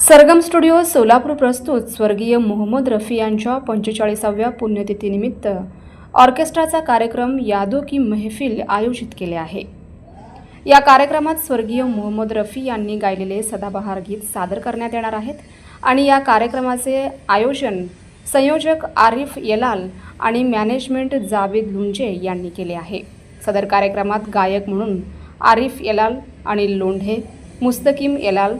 सरगम स्टुडिओ सोलापूर प्रस्तुत स्वर्गीय मोहम्मद रफी यांच्या पंचेचाळीसाव्या पुण्यतिथीनिमित्त ऑर्केस्ट्राचा कार्यक्रम यादो की महफिल आयोजित केले आहे. या कार्यक्रमात स्वर्गीय मोहम्मद रफी यांनी गायलेले सदाबहार गीत सादर करण्यात येणार आहेत आणि या कार्यक्रमाचे आयोजन संयोजक आरिफ येलाल आणि मॅनेजमेंट जावेद लुंजे यांनी केले आहे. सदर कार्यक्रमात गायक म्हणून Arif Elal Anil Londhe Mustakim Elal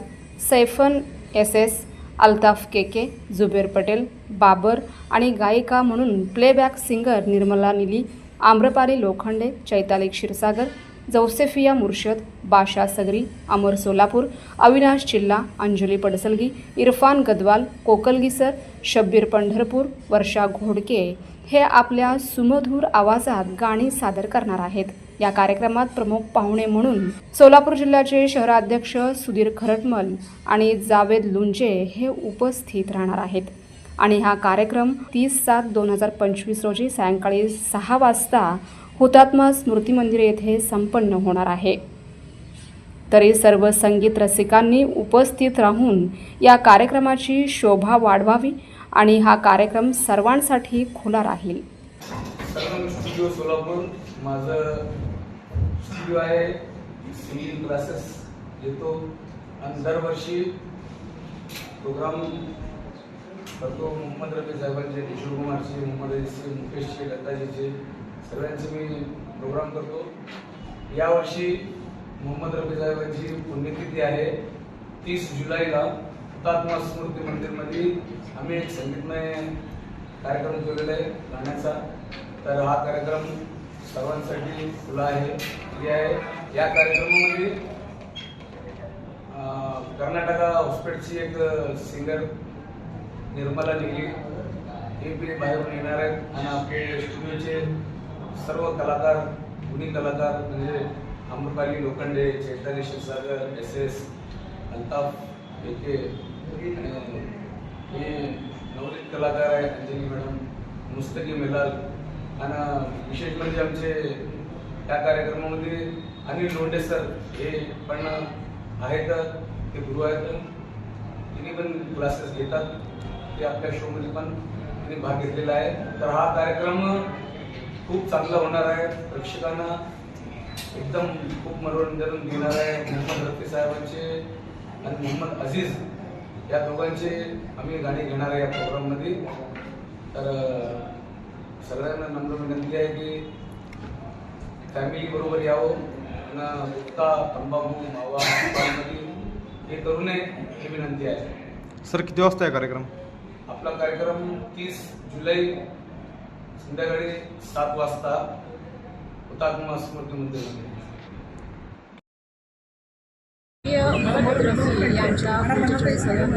Saifan S S Altaf KK Zuber Patel Babar आणि गायिका म्हणून playback singer Nirmala Nili Amrapali Lokhande Chaitali Kshirsagar जौसेफिया Murshad Basha Sagari Amar Solapur Avinash Chilla Anjali Padsalgi Irfan Gadwal Koklagi sir Shabbir Pandharpur Varsha Ghodke हे आपल्या सुमधूर आवाजात गाणी सादर करणार आहेत. या कार्यक्रमात प्रमुख पाहुणे म्हणून सोलापूर जिल्ह्याचे शहराध्यक्ष सुधीर खरटमल आणि जावेद लुंजे हे उपस्थित राहणार आहेत. आणि हा कार्यक्रम तीस सात दोन हजार पंचवीस रोजी सायंकाळी सहा वाजता हुतात्मा स्मृती मंदिर येथे संपन्न होणार आहे. तरी सर्व संगीत रसिकांनी उपस्थित राहून या कार्यक्रमाची शोभा वाढवावी आणि हा कार्यक्रम सर्वांसाठी खुला राहील. स्टुडिओ सोलापूर माझं स्टुडिओ आहे सिंगिंग क्लासेस घेतो. आणि दरवर्षी प्रोग्राम करतो. मोहम्मद रफी साहेबांचे किशोर कुमारचे मोहम्मद अलीचे मुकेशचे लताजीचे. सगळ्यांचं मी प्रोग्राम करतो. यावर्षी मोहम्मद रफी साहेबांची पुण्यतिथी आहे तीस जुलैला हुतात्मा स्मृती मंदिरमध्ये. आम्ही एक संगीतमय कार्यक्रम केलेला आहे गाण्याचा. तर हा कार्यक्रम सर्वांसाठी खुला आहे हे आहे. या कार्यक्रमामध्ये कर्नाटका हॉस्पिटलची एक सिंगर निर्मला निगली हे बी बाहेरून येणार आहेत. आणि आपले स्टुडिओचे सर्व कलाकार गुणी कलाकार म्हणजे Amrupali Lokhande Chaitanya Shivsagar S S Altaf AK आणि हे नवरीत कलाकार आहेत अंजली मॅडम मुस्तकी मिलाल आणि विशेष म्हणजे आमचे त्या कार्यक्रमामध्ये अनिल लोंडे सर हे पण आहेत ते गुरु आहेत. तिने पण क्लासेस घेतात ते आपल्या शोमध्ये पण तिने भाग घेतलेला आहे. तर हा कार्यक्रम खूप चांगला होणार आहे. प्रेक्षकांना एकदम खूप मनोरंजन देणार आहे मोहम्मद रफी साहेबांचे आणि मोहम्मद अझीज या दोघांचे आम्ही गाणी घेणार आहे या प्रोग्राममध्ये. तर सगळ्यांना नम्र विनंती आहे की फॅमिली बरोबर यावं आणि गुटखा तंबाखू मावा हे करू नये ही विनंती आहे. सर किती वाजता आहे कार्यक्रम? आपला कार्यक्रम तीस जुलै संध्याकाळी सात वाजता हुतात्मा स्मृती मंदिरमध्ये मोहम्मद रफी यांच्या पंचेचाळीसाव्या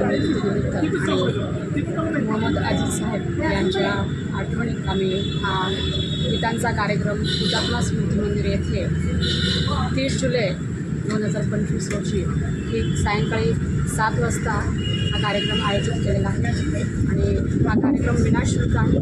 मोहम्मद अजीज साहेब यांच्या आठवणीत आम्ही हा गीतांचा कार्यक्रम हुतात्मा स्मृती मंदिर येथे तीस जुलै दोन हजार पंचवीस रोजी ही सायंकाळी सात वाजता हा कार्यक्रम आयोजित केलेला आहे. आणि हा कार्यक्रम विनाशुल्क आहे.